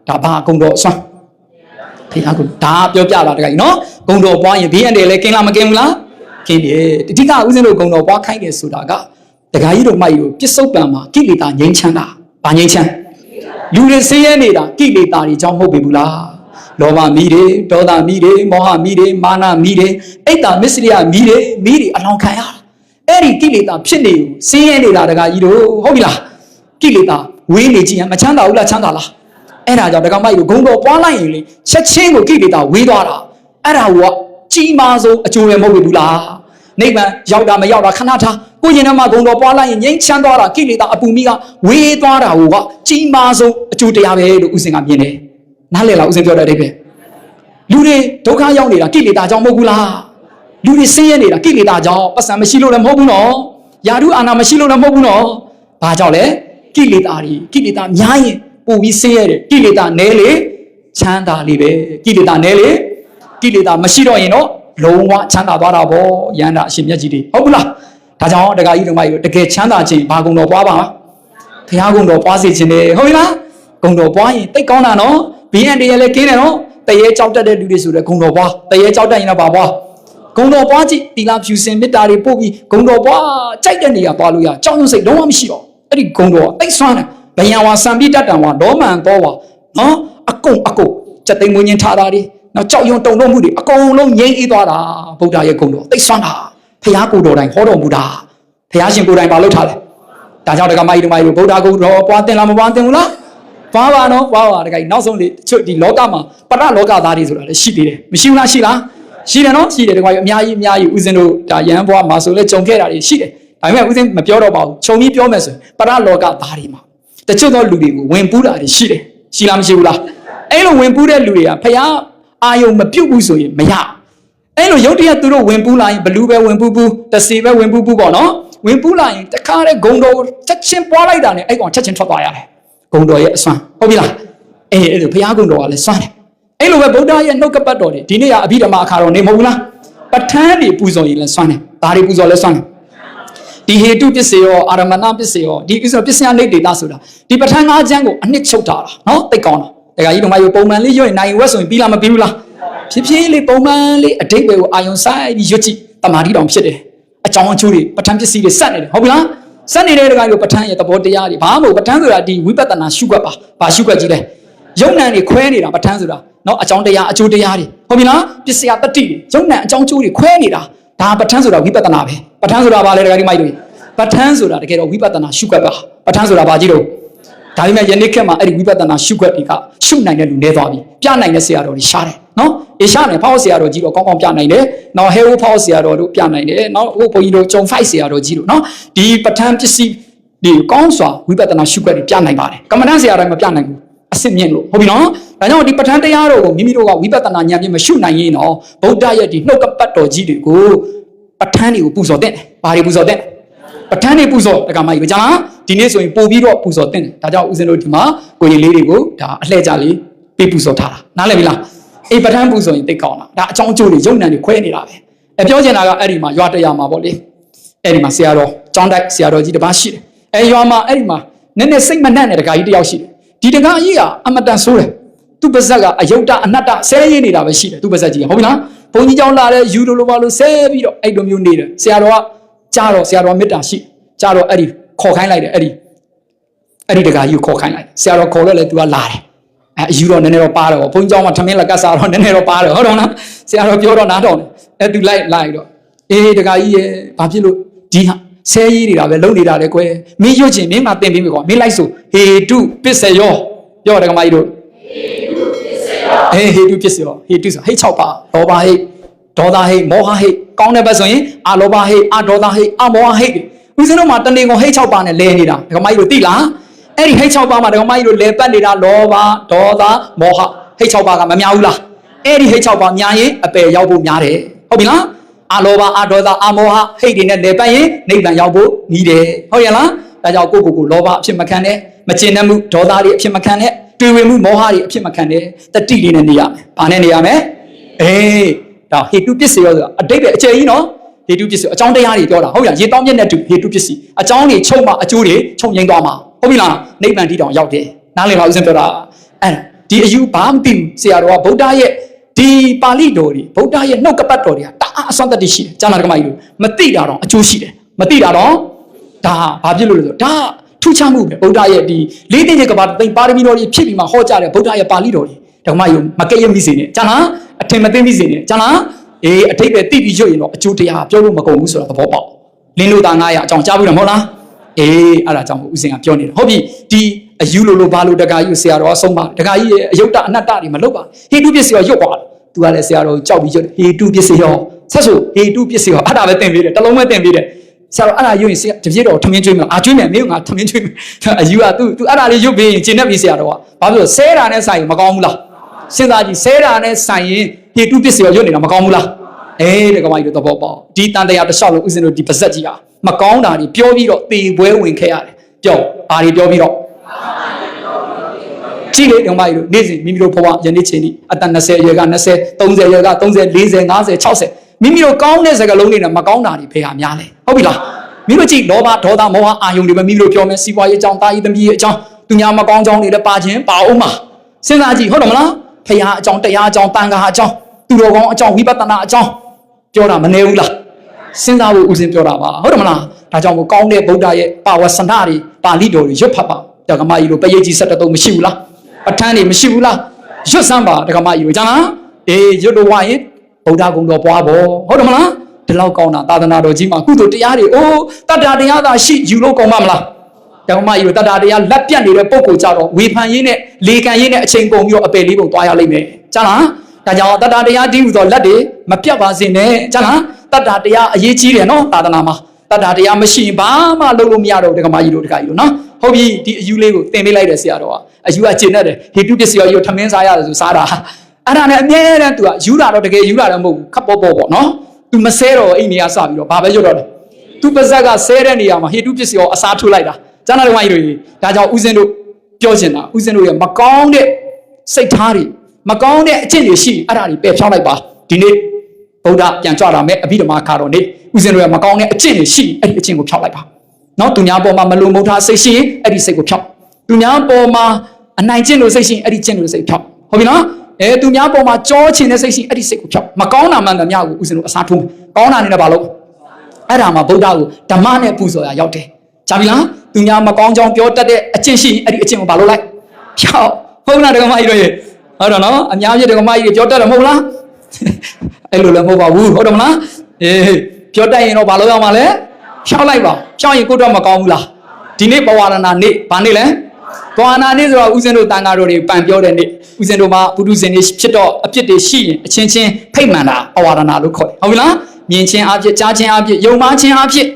ဒါဘာဂုံတော်အစွမ်းဖះကိုဒါပြောပြတာတကယ်နော်ဂုံတော်ပွားရင်ဘေးအန္တရာယ်လည်းကင်းလားမကင်းဘူးလားခင်းတယ်အဓိကဦးဇင်းတို့ဂုံတော်ပွားခိုင်းတယ်ဆိုတာကတခါကြီးတို့မိုက်တို့ပြစ္ဆုတ်ပံမှာကိလေသာငြိမ်းချမ်းတာဗာငြိမ်းချမ်းလူတွေဆင်းရဲနေတာကိလေသာတွေကြောင့်မဟုတ်ပေဘူးလား လောဘမီးတွေဒေါသမီးတွေမောဟမီးတွေမာနမီးတွေအိတ်တာမစ္စရိယမီးတွေမီးတွေအလောင်းခံရတာအဲ့ဒီကိလေသာဖြစ်နေကိုဆင်းရဲနေတာတခါကြီးတို့ဟုတ်ပြီလားကိလေသာဝေးနေကြည့်ရင်မချမ်းသာဘူးလားချမ်းသာလားအဲ့ဒါကြောင့်တခါမိုက်တို့ဂုံတော်ပွားလိုက်ရင်လေချက်ချင်းကိုကိလေသာဝေးသွားတာအဲ့ဒါကကြီးမားဆုံးအကျိုးပဲမဟုတ်ဘူးလားနိဗ္ဗာန်ရောက်တာမရောက်တာခဏထားကိုရင်ထဲမှာဂုံတော်ပွားလိုက်ရင်ငြိမ်းချမ်းသွားတာကိလေသာအပူမိကဝေးသွားတာဟိုကကြီးမားဆုံးအကျိုးတရားပဲလို့ဦးစင်ကမြင်တယ် နားလည်လားဦးစင်ပြောတဲ့အဓိပ္ပာယ်လူတွေဒုက္ခရောက်နေတာကိလေသာကြောင့်မဟုတ်ဘူးလားလူတွေဆင်းရဲနေတာကိလေသာကြောင့်ပတ်စံမရှိလို့လည်းမဟုတ်ဘူးနော်ယာဓုအာနာမရှိလို့လည်းမဟုတ်ဘူးနော်ဘာကြောင့်လဲကိလေသာတွေကိလေသာများရင်ပိုပြီးဆင်းရဲတယ်ကိလေသာနည်းလေချမ်းသာလေပဲကိလေသာနည်းလေကိလေသာမရှိတော့ရင်တော့လုံးဝချမ်းသာသွားတာပေါ့ယန္တာအရှင်မြတ်ကြီးတွေဟုတ်ဘူးလားဒါကြောင့်တက္ကကြီးတို့မကြီးတို့တကယ်ချမ်းသာခြင်းဘာကုံတော်ပွားပါဘုရားကုံတော်ပွားစေခြင်းလေဟုတ်ပြီလားကုံတော်ပွားရင်တိတ်ကောင်းတာနော် ဘီအန်တရလည်းကင်းတယ်နော်တရေကြောက်တတ်တဲ့လူတွေဆိုတဲ့ဂုံတော်ပွားတရေကြောက်တတ်ရင်တော့ဘာပွားဂုံတော်ပွားကြည့်တီလာဖြူစင်မေတ္တာတွေပို့ပြီးဂုံတော်ပွားကြိုက်တဲ့နေရာပွားလို့ရကြောက်ရွံ့စိတ်လုံးဝမရှိတော့အဲ့ဒီဂုံတော်တိတ်ဆွမ်းတယ်ဘယံဝါစံပိတတ်တံဝါလောမန်တော်ဝါနော်အကုန်အကုန်စက်သိမ်းမွင်းချင်းထားတာတွေနောက်ကြောက်ရွံတုန်တော့မှုတွေအကုန်လုံးငြိမ်းအေးသွားတာဗုဒ္ဓရဲ့ဂုဏ်တော်သိဆွမ်းတာဖះကိုယ်တော်တိုင်ဟောတော်မူတာဖះရှင်ကိုယ်တိုင်မလုပ်ထားလဲဒါကြောင့်ဒကမကြီးတို့မကြီးတို့ဗုဒ္ဓဂုဏ်တော်ပွားတင်လားမပွားတင်ဘူးလား ပွားပါနော်ပွားပါဒကကြီးနောက်ဆုံးလေတချို့ဒီလောကမှာပရလောကသားတွေဆိုတာလည်းရှိသေးတယ်မရှိဘူးလားရှိလားရှိတယ်နော်ရှိတယ်ဒကကြီးအများကြီးအများကြီးဦးဇင်းတို့ဒါရဟန်းဘွားမှာဆိုလဲကြုံခဲ့တာတွေရှိတယ်ဒါပေမဲ့ဦးဇင်းမပြောတော့ပါဘူးခြုံပြီးပြောမယ်ဆိုရင်ပရလောကသားတွေမှာတချို့သောလူတွေကိုဝင်ပူးတာတွေရှိတယ်ရှိလားမရှိဘူးလားအဲ့လိုဝင်ပူးတဲ့လူတွေကဖះအာယုံမပြုတ်ဘူးဆိုရင်မရအဲ့လိုရုတ်တရက်သူတို့ဝင်ပူးလာရင်ဘလူးပဲဝင်ပူးပူးတစီပဲဝင်ပူးပူးပေါ့နော်ဝင်ပူးလာရင်တခါတဲ့ဂုံတော်ချက်ချင်းပွားလိုက်တာနဲ့အဲ့ကောင်ချက်ချင်းထွက်သွားရတယ် ဂုံတော်ရဲ့အစွမ်းဟုတ်ပြီလားအေးအဲ့လိုဘုရားဂုံတော်ကလည်းစွမ်းတယ်အဲ့လိုပဲဗုဒ္ဓရဲ့နှုတ်ကပတ်တော်တွေဒီနေ့ကအဘိဓမ္မာအခါတော်နေမဟုတ်ဘူးလားပဋ္ဌာန်းတွေပူဇော်ရင်လည်းစွမ်းတယ်ဒါတွေပူဇော်လည်းစွမ်းတယ်ဒီဟေတုပစ္စယောအာရမဏပစ္စယောဒီပစ္စယောပစ္စယနိဒိတာဆိုတာဒီပဋ္ဌာန်း၅ချမ်းကိုအနှစ်ချုပ်တာလားနော်သိကောင်းတာဒါကကြီးတို့မယူပုံမှန်လေးရွတ်ရင်နိုင်ဝက်ဆိုရင်ပြီးလားမပြီးဘူးလားဖြည်းဖြည်းလေးပုံမှန်လေးအတိတ်တွေကိုအာယုံဆိုင်ပြီးရွတ်ကြည့်တမာတိတောင်ဖြစ်တယ်အကြောင်းအကျိုးတွေပဋ္ဌာန်းပစ္စည်းတွေစက်နေတယ်ဟုတ်ပြီလား စက်နေတဲ့တကကြီးတို့ပဋ္ဌာန်းရဲ့သဘောတရားတွေဘာမှမဟုတ်ပဋ္ဌာန်းဆိုတာဒီဝိပဿနာရှုွက်ပါဘာရှုွက်ကြီးလဲယုံ nant တွေခွဲနေတာပဋ္ဌာန်းဆိုတာနော်အကြောင်းတရားအကျိုးတရားတွေဟုတ်ပြီလားပစ္စယတတိတွေယုံ nant အကြောင်းအကျိုးတွေခွဲနေတာဒါပဋ္ဌာန်းဆိုတာဝိပဿနာပဲပဋ္ဌာန်းဆိုတာဘာလဲတကကြီးမိုက်တို့ပဋ္ဌာန်းဆိုတာတကယ်တော့ဝိပဿနာရှုွက်ပါပဋ္ဌာန်းဆိုတာဘာကြီးတော့ ဒါပေမဲ့ယနေ့ခေတ်မှာအဲ့ဒီဝိပဿနာရှုခွက်တွေကရှုနိုင်တဲ့လူနေသွားပြီပြနိုင်တဲ့ဆရာတော်တွေရှားတယ်နော်အေရှားနေဖောက်ဆရာတော်ကြီးတော့ကောင်းကောင်းပြနိုင်တယ်နော်ဟဲဝဖောက်ဆရာတော်တို့ပြနိုင်တယ်နော်ဟိုဘုန်းကြီးတို့ဂျုံဖိုက်ဆရာတော်ကြီးတို့နော်ဒီပဋ္ဌာန်းပစ္စည်းဒီကောင်းစွာဝိပဿနာရှုခွက်တွေပြနိုင်ပါတယ်ကမ္မဋ္ဌာန်းဆရာတိုင်းမပြနိုင်ဘူးအစစ်မြင့်လို့ဟုတ်ပြီနော်ဒါကြောင့်ဒီပဋ္ဌာန်းတရားတော်ကိုမိမိတို့ကဝိပဿနာဉာဏ်ဖြင့်မရှုနိုင်ရင်တော့ဗုဒ္ဓရဲ့ဒီနှုတ်ကပတ်တော်ကြီးတွေကိုပဋ္ဌာန်းတွေကိုပူဇော်တဲ့ဘာတွေပူဇော်တဲ့ပဋ္ဌာန်းတွေပူဇော်တက္ကမကြီးပဲကြာလား ဒီနေ့ဆိုရင်ပို့ပြီးတော့ပူဇော်တင်တယ်ဒါကြောင့်ဦးဇင်းတို့ဒီမှာကိုရင်လေးတွေကိုဒါအလှည့်ကြလေးပေးပူဇော်ထားတာနားလည်ပြီလားအေးပဋ္ဌာန်းပူဇော်ရင်သိကောင်းတာဒါအကြောင်းအကျိုးတွေယုံနံတွေခွဲနေတာပဲအပြောချင်တာကအဲ့ဒီမှာရွာတရာမှာပေါ့လေအဲ့ဒီမှာဆရာတော်ကျောင်းတိုက်ဆရာတော်ကြီးတစ်ပါးရှိတယ်အဲရွာမှာအဲ့ဒီမှာနည်းနည်းစိတ်မနှံ့တဲ့တက္ကကြီးတစ်ယောက်ရှိတယ်ဒီတက္ကကြီးကအမတန်ဆိုးတယ်သူ့ပါဇက်ကအယုတ်တအနတ္တဆဲရင်းနေတာပဲရှိတယ်သူ့ပါဇက်ကြီးကဟုတ်ပြီလားဘုန်းကြီးကျောင်းလာတဲ့ယူလိုလိုပါလို့ဆဲပြီးတော့အဲ့လိုမျိုးနေတယ်ဆရာတော်ကကြားတော့ဆရာတော်မေတ္တာရှိကြတော့အဲ့ဒီ ခေါ်ခိုင်းလိုက်တယ်အဲ့ဒီအဲ့ဒီတကာကြီးကိုခေါ်ခိုင်းလိုက်ဆရာတော်ခေါ်လို့လေ तू ကလာတယ်အဲအယူတော့နည်းနည်းတော့ပါတယ်ပေါ့ဘုန်းကြီးကျောင်းမှာထမင်းလက်ကစားတော့နည်းနည်းတော့ပါတယ်ဟုတ်တော့နော်ဆရာတော်ပြောတော့နားတော်တယ်အဲ့ तू လိုက်လိုက်တော့အေးတကာကြီးရဲ့ဘာဖြစ်လို့ဒီဟာဆဲကြီးနေတာပဲလုံနေတာလေကွယ်မင်းရွတ်ချင်မင်းမှတင်ပေးမယ်ကွာမင်းလိုက်ဆိုဟေတုပစ္စယောပြောတယ်ကမကြီးတို့ဟေတုပစ္စယောဟေတုဆိုဟိတ်6ပါလောဘဟိတ်ဒေါသဟိတ်မောဟဟိတ်ကောင်းတဲ့ဘက်ဆိုရင်အာလောဘဟိတ်အာဒေါသဟိတ်အာမောဟဟိတ် ဦးဇင်းတို့မှာတဏှင်ကိုဟိတ်6ပါနဲ့လဲနေတာဒကမကြီးတို့သိလားအဲ့ဒီဟိတ်6ပါမှာဒကမကြီးတို့လဲပတ်နေတာလောဘဒေါသမောဟဟိတ်6ပါကမများဘူးလားအဲ့ဒီဟိတ်6ပါများရင်အပယ်ရောက်ဖို့များတယ်ဟုတ်ပြီလားအာလောဘအာဒေါသအာမောဟဟိတ်တွေနဲ့လဲပတ်ရင်နိဗ္ဗာန်ရောက်ဖို့နီးတယ်ဟုတ်ရဲ့လားဒါကြောင့်ကိုယ့်ကိုယ်ကိုလောဘအဖြစ်မခံနဲ့မကျင်တတ်မှုဒေါသတွေအဖြစ်မခံနဲ့တွေ့ဝင်မှုမောဟတွေအဖြစ်မခံနဲ့တတိလေးနဲ့နေရမယ်။ဘာနဲ့နေရမလဲ။အေးဒါဟေတုပစ္စယောဆိုတာအတိတ်ပဲအကျယ်ကြီးနော် ဟေတုပစ္စယောအကြောင်းတရားတွေပြောတာဟုတ်လားရေတောင်းမြက်နဲ့တူဟေတုပစ္စည်းအကြောင်းတွေချုပ်မှအကျိုးတွေချုပ်ငိမ့်သွားမှာဟုတ်ပြီလားနိဗ္ဗာန်တိတောင်ရောက်တယ်နားလည်လားဦးဇင်းပြောတာအဲ့ဒီအယူဘာမသိဘူးဆရာတော်ကဗုဒ္ဓရဲ့ဒီပါဠိတော်တွေဗုဒ္ဓရဲ့နှုတ်ကပတ်တော်တွေကတအားအစွမ်းတတ္တိရှိတယ်ကျမ်းစာဓမ္မကြီးတို့မသိတာတော့အကျိုးရှိတယ်မသိတာတော့ဒါဘာဖြစ်လို့လဲဆိုတော့ဒါထူးခြားမှုပဲဗုဒ္ဓရဲ့ဒီလေးသိတဲ့ကဘာသိပါရမီတော်တွေဖြစ်ပြီးမှဟောကြားတဲ့ဗုဒ္ဓရဲ့ပါဠိတော်တွေဓမ္မယုံမကဲ့ရဲ့မိစေနဲ့ကျန်လားအထင်မသိမိစေနဲ့ကျန်လား အေးအထိတ်ပဲတိပြီးရွတ်ရင်တော့အကျိုးတရားပြောလို့မကုန်ဘူးဆိုတော့သဘောပေါက်လင်းလို့သား900အကြောင်းကြားဘူးတယ်မဟုတ်လားအေးအဲ့ဒါကြောင့်ဦးစင်ကပြောနေတာဟုတ်ပြီဒီအယူလိုလိုဘာလို့တက္ကကြီးကိုဆရာတော်ကဆုံးမတက္ကကြီးရဲ့အယုတ်တအနတ္တတွေမလုပ်ပါဟေတုပစ္စည်းရောရွတ်သွားတယ်သူကလည်းဆရာတော်ကိုကြောက်ပြီးရွတ်ဟေတုပစ္စည်းရောဆက်ဆိုဟေတုပစ္စည်းရောအဲ့ဒါပဲသင်ပေးတယ်တလုံးပဲသင်ပေးတယ်ဆရာတော်အဲ့ဒါရွတ်ရင်ဆရာတပြည့်တော်ထမင်းကျွေးမယ်အာကျွေးမယ်မင်းကငါထမင်းကျွေးမယ်အယူက तू तू အဲ့ဒါလေးရွတ်ပြီးရင်ကျင်တတ်ပြီဆရာတော်ကဘာဖြစ်လို့ဆဲတာနဲ့ဆိုင်မကောင်းဘူးလားစဉ်းစားကြည့်ဆဲတာနဲ့ဆိုင်ရင် ဟေတုပစ္စည်းရောရွတ်နေတာမကောင်းဘူးလားအေးတကမကြီးတို့သဘောပေါက်ဒီတန်တရားတစ်လျှောက်လုံးဦးဇင်းတို့ဒီပါဇက်ကြီးဟာမကောင်းတာတွေပြောပြီးတော့တေပွဲဝင်ခဲ့ရတယ်ပြောဘာတွေပြောပြီးတော့ကြည့်လေဓမ္မကြီးတို့နေ့စဉ်မိမိတို့ဘဝယနေ့ချိန်ဒီအသက်20အရွယ်က20 30အရွယ်က30 40 50 60မိမိတို့ကောင်းတဲ့စကားလုံးတွေနဲ့မကောင်းတာတွေဖေဟာများလဲဟုတ်ပြီလားမိတို့ကြည့်လောဘဒေါသမောဟအာယုန်တွေပဲမိမိတို့ပြောမယ်စီးပွားရေးအကြောင်းတာရေးသမီးရေးအကြောင်းသူများမကောင်းကြောင်းတွေလည်းပါခြင်းပါအောင်မှာစဉ်းစားကြည့်ဟုတ်တယ်မလား ဖရာအကြောင်းတရားအကြောင်းတန်ခါအကြောင်းသူတော်ကောင်းအကြောင်းဝိပဿနာအကြောင်းပြောတာမနေဘူးလားစဉ်းစားဖို့ဦးစင်ပြောတာပါဟုတ်တယ်မလားဒါကြောင့်မို့ကောင်းတဲ့ဗုဒ္ဓရဲ့ပါဝဆန္ဒတွေပါဠိတော်တွေရွတ်ဖတ်ပါတက္ကမကြီးတို့ပရိတ်ကြီးဆက်တုံးမရှိဘူးလားပဋ္ဌာန်းတွေမရှိဘူးလားရွတ်စမ်းပါတက္ကမကြီးတို့ကြားလားအေးရွတ်လို့ဝရင်ဗုဒ္ဓဂုံတော်ပွားဖို့ဟုတ်တယ်မလားဒီလောက်ကောင်းတာသာသနာတော်ကြီးမှာကုသိုလ်တရားတွေအိုးတတ္တတရားသာရှိယူလို့ကောင်းပါမလား ဓမ္မကြီးတို့တတတရားလက်ပြတ်နေတဲ့ပုံကိုကြတော့ဝေဖန်ရင်းနဲ့လေကန်ရင်းနဲ့အချိန်ကုန်ပြီးတော့အပယ်လေးပုံသွားရလိမ့်မယ်ကြားလားဒါကြောင့်တတတရားတည်ဟူသောလက်တွေမပြတ်ပါစေနဲ့ကြားလားတတတရားအရေးကြီးတယ်နော်သာသနာမှာတတတရားမရှိရင်ဘာမှလုပ်လို့မရတော့ဓမ္မကြီးတို့တခါကြီးတို့နော်ဟုတ်ပြီဒီအယူလေးကိုသင်ပေးလိုက်တယ်ဆရာတော်ကအယူကကျင့်တတ်တယ်ဟေတုပစ္စယောကြီးကိုထမင်းစားရတယ်ဆိုစားတာအဲ့ဒါနဲ့အမြဲတမ်းသူကယူတာတော့တကယ်ယူတာတော့မဟုတ်ဘူးခပ်ပေါ်ပေါ်ပေါ့နော်သူမဆဲတော့အိမ်နေရာစပြီးတော့ဘာပဲရွတ်တော့လဲသူပါဇက်ကဆဲတဲ့နေရာမှာဟေတုပစ္စယောအစားထုတ်လိုက်တာ ကျန်တဲ့ဓမ္မကြီးတို့ကြီးဒါကြောင့်ဦးဇင်းတို့ပြောချင်တာဦးဇင်းတို့ရဲ့မကောင်းတဲ့စိတ်ထားတွေမကောင်းတဲ့အကျင့်တွေရှိအဲ့ဒါတွေပယ်ဖြောင်းလိုက်ပါဒီနေ့ဗုဒ္ဓပြန်ကြွလာမယ်အဘိဓမ္မာခါတော်နေ့ဦးဇင်းတို့ရဲ့မကောင်းတဲ့အကျင့်တွေရှိအဲ့ဒီအကျင့်ကိုဖြောင်းလိုက်ပါနော်သူများပေါ်မှာမလုံမုန်းထားစိတ်ရှိရင်အဲ့ဒီစိတ်ကိုဖြောင်းသူများပေါ်မှာအနိုင်ကျင့်လို့စိတ်ရှိရင်အဲ့ဒီကျင့်လို့စိတ်ဖြောင်းဟုတ်ပြီနော်အဲသူများပေါ်မှာကြောချင်တဲ့စိတ်ရှိအဲ့ဒီစိတ်ကိုဖြောင်းမကောင်းတာမှန်တယ်များကိုဦးဇင်းတို့အစားထိုးကောင်းတာနေနဲ့ဘာလို့အဲ့ဒါမှာဗုဒ္ဓကိုဓမ္မနဲ့ပူဇော်ရရောက်တယ်ကြားပြီလား သူများမကောင်းကြောင်းပြောတတ်တဲ့အကျင့်ရှိရင်အဲ့ဒီအကျင့်ကိုဘာလို့လိုက်ဖြောင်းဟုတ်လားဒကမကြီးတို့ရေဟုတ်တော့နော်အများကြီးဒကမကြီးတွေပြောတတ်တယ်မဟုတ်လားအဲ့လိုလည်းမဟုတ်ပါဘူးဟုတ်တယ်မလားအေးပြောတတ်ရင်တော့ဘာလို့ရမှာလဲဖြောင်းလိုက်ပါဖြောင်းရင်ကိုယ်တော့မကောင်းဘူးလားဒီနေ့ပဝါရဏနေ့ဘာနေ့လဲပဝါရဏနေ့ဆိုတော့ဦးဇင်းတို့တန်ဃာတော်တွေပန်ပြောတဲ့နေ့ဦးဇင်းတို့မှာပုထုဇဉ်တွေဖြစ်တော့အပြစ်တွေရှိရင်အချင်းချင်းဖိတ်မှန်တာပဝါရဏလို့ခေါ်တယ်ဟုတ်ပြီလားမြင်ချင်းအပြစ်ကြားချင်းအပြစ်ယုံမှချင်းအပြစ်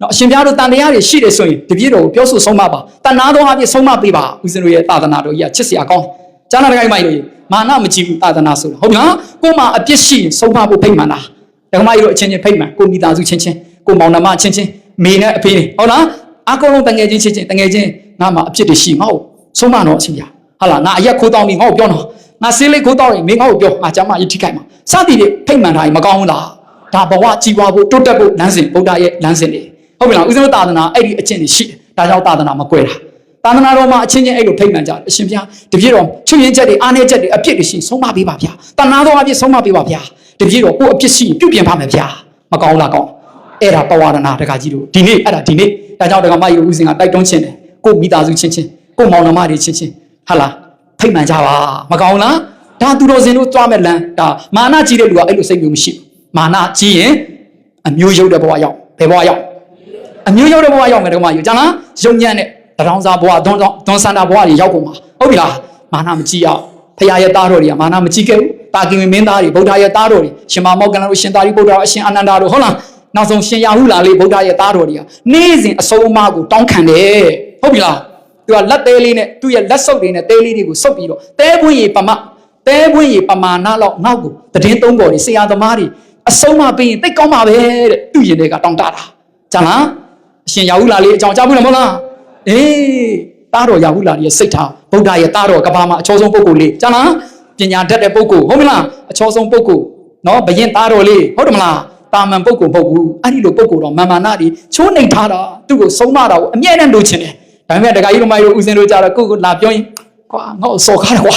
နော်အရှင်ပြားတို့တန်တရားတွေရှိတယ်ဆိုရင်တပြည့်တော်ကိုပြောဆိုဆုံးမပါတဏှာတော်အပြစ်ဆုံးမပေးပါဦးဇင်းတို့ရဲ့သာသနာတော်ကြီးကချစ်စရာကောင်းကျမ်းစာတိုင်းမိုက်လို့မာနမကြည့်ဘူးသာသနာဆိုတာဟုတ်ပြီလားကို့မှာအပြစ်ရှိရင်ဆုံးမဖို့ဖိတ်မှန်တာဓမ္မကြီးတို့အချင်းချင်းဖိတ်မှန်ကိုမိသားစုချင်းချင်းကိုမောင်နှမချင်းချင်းမေနဲ့အဖေနဲ့ဟုတ်လားအကုန်လုံးတငယ်ချင်းချင်းချင်းတငယ်ချင်းငါမှာအပြစ်တွေရှိငါ့ကိုဆုံးမတော့အချင်းပြဟာလားငါအရက်ခိုးတောင်းပြီးငါ့ကိုပြောတော့ငါဆေးလေးခိုးတောင်းရင်မင်းငါ့ကိုပြောငါကျမရေးထိခိုက်မှာစသည်တွေဖိတ်မှန်တာရင်မကောင်းဘူးလားဒါဘဝကြီးပွားဖို့တိုးတက်ဖို့လမ်းစဉ်ဗုဒ္ဓရဲ့လမ်းစဉ်တွေ ဟုတ်ပြီလားဦးဇင်းတို့သာသနာအဲ့ဒီအကျင့်တွေရှိတယ်ဒါကြောင့်သာသနာမကွဲတာသာသနာတော်မှာအချင်းချင်းအဲ့လိုဖိတ်မှန်ကြတယ်အရှင်ဘုရားတပြည့်တော်ချွတ်ရင်ချက်တွေအားနေချက်တွေအပြစ်တွေရှိဆုံးမပေးပါဗျာတဏှာတော်အပြစ်ဆုံးမပေးပါဗျာတပြည့်တော်ကိုယ်အပြစ်ရှိရင်ပြုတ်ပြင်ပါမယ်ဗျာမကောင်းလားကောင်းအဲ့ဒါပဝါဒနာတခါကြီးတို့ဒီနေ့အဲ့ဒါဒီနေ့ဒါကြောင့်ဒကမကြီးဦးစင်ကတိုက်တွန်းခြင်းတယ်ကိုမိသားစုချင်းချင်းကိုမောင်နှမတွေချင်းချင်းဟာလားဖိတ်မှန်ကြပါမကောင်းလားဒါသူတော်စင်တို့သွားမဲ့လမ်းဒါမာနကြီးတဲ့လူကအဲ့လိုစိတ်မျိုးမရှိဘူးမာနကြီးရင်အမျိုးရုပ်တဲ့ဘဝရောက်ဘယ်ဘဝရောက် အမျိုးရောက်တဲ့ဘဝရောက်မယ်ဓမ္မကြီးကျန်လားယုံညံ့တဲ့တရောင်းစားဘဝဒွန်ဒွန်စန္ဒာဘဝတွေရောက်ကုန်မှာဟုတ်ပြီလားမာနမကြည့်အောင်ဖရာရဲ့သားတော်တွေကမာနမကြည့်ခဲ့ဘူးတာကင်မင်းသားတွေဗုဒ္ဓရဲ့သားတော်တွေရှင်မမောက္ကလန်တို့ရှင်သာရိပုတ္တရာအရှင်အာနန္ဒာတို့ဟုတ်လားနောက်ဆုံးရှင်ရာဟုလာလေးဗုဒ္ဓရဲ့သားတော်တွေကနေ့စဉ်အဆုံးအမကိုတောင်းခံတယ်ဟုတ်ပြီလားသူကလက်သေးလေးနဲ့သူ့ရဲ့လက်စုပ်တွေနဲ့သေးလေးတွေကိုစုပ်ပြီးတော့တဲပွင့်ရီပမတဲပွင့်ရီပမာဏလောက်နောက်ကိုတည်င်းသုံးပေါ်တွေဆရာသမားတွေအဆုံးမပေးရင်သိကောင်းပါပဲတဲ့သူ့ရင်တွေကတောင်းတတာကျန်လား အရှင်ရာဟုလာလေးအကြောင်းကြားဘူးလားမဟုတ်လားအေးသားတော်ရာဟုလာလေးရဲ့စိတ်ထားဗုဒ္ဓရဲ့သားတော်ကဘာမှာအချောဆုံးပုဂ္ဂိုလ်လေးကျန်လားပညာတတ်တဲ့ပုဂ္ဂိုလ်ဟုတ်မလားအချောဆုံးပုဂ္ဂိုလ်နော်ဘယင်သားတော်လေးဟုတ်တယ်မလားတာမန်ပုဂ္ဂိုလ်မဟုတ်ဘူးအဲ့ဒီလိုပုဂ္ဂိုလ်တော့မာမာနတွေချိုးနှိမ်ထားတာသူ့ကိုဆုံးမတာကိုအမြဲတမ်းလိုချင်တယ်ဒါပေမဲ့တခါကြီးတို့မကြီးတို့ဦးစင်တို့ကြတော့ကိုယ့်ကိုလာပြောရင်ကွာငါ့ကိုစော်ကားတယ်ကွာ